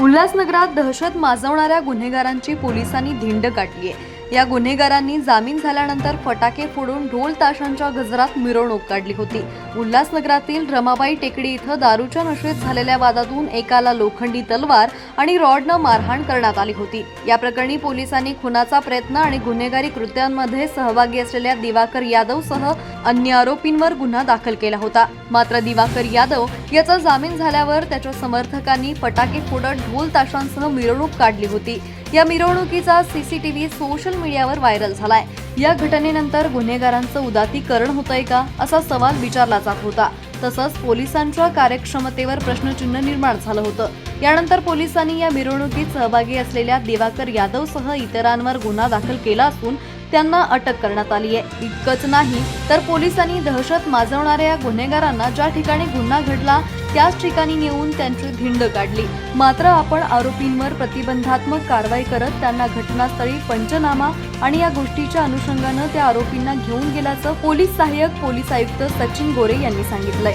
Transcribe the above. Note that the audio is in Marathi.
उल्हासनगरात दहशत माजवणाऱ्या गुन्हेगारांची पोलिसांनी धिंड काढली आहे. या गुन्हेगारांनी जामीन झाल्यानंतर फटाके फोडून ढोल ताशांच्या गजरात मिरवणूक काढली होती. उल्हासनगरातील रमाबाई टेकडी इथं दारूच्या नशेत झालेल्या वादातून एकाला लोखंडी तलवार आणि रॉडनं मारहाण करण्यात आली होती. या प्रकरणी पोलिसांनी खुनाचा प्रयत्न आणि गुन्हेगारी कृत्यांमध्ये सहभागी असलेल्या दिवाकर यादव सह अन्य आरोपींवर गुन्हा दाखल केला होता. मात्र दिवाकर यादव याचा जामीन झाल्यावर त्याच्या समर्थकांनी फटाके फोडत ढोल ताशांसह मिरवणूक काढली होती. या मिरवणुकीचा सीसीटीव्ही सोशल मीडियावर व्हायरल झालाय. या घटनेनंतर गुन्हेगारांचं उदातीकरण होतंय का? असा सवाल विचारला जात होता. तसंच पोलिसांच्या कार्यक्षमतेवर प्रश्नचिन्ह निर्माण झालं होतं. यानंतर पोलिसांनी या मिरवणुकीत सहभागी असलेल्या दिवाकर यादवसह इतरांवर गुन्हा दाखल केला असून त्यांना अटक करण्यात आली आहे. इतकंच नाही तर पोलिसांनी दहशत माजवणाऱ्या या गुन्हेगारांना ज्या ठिकाणी गुन्हा घडला त्याच ठिकाणी नेऊन त्यांची धिंड काढली. मात्र आपण आरोपींवर प्रतिबंधात्मक कारवाई करत त्यांना घटनास्थळी पंचनामा आणि या गोष्टीच्या अनुषंगानं त्या आरोपींना घेऊन गेल्याचं पोलीस सहाय्यक पोलीस आयुक्त सचिन गोरे यांनी सांगितलंय.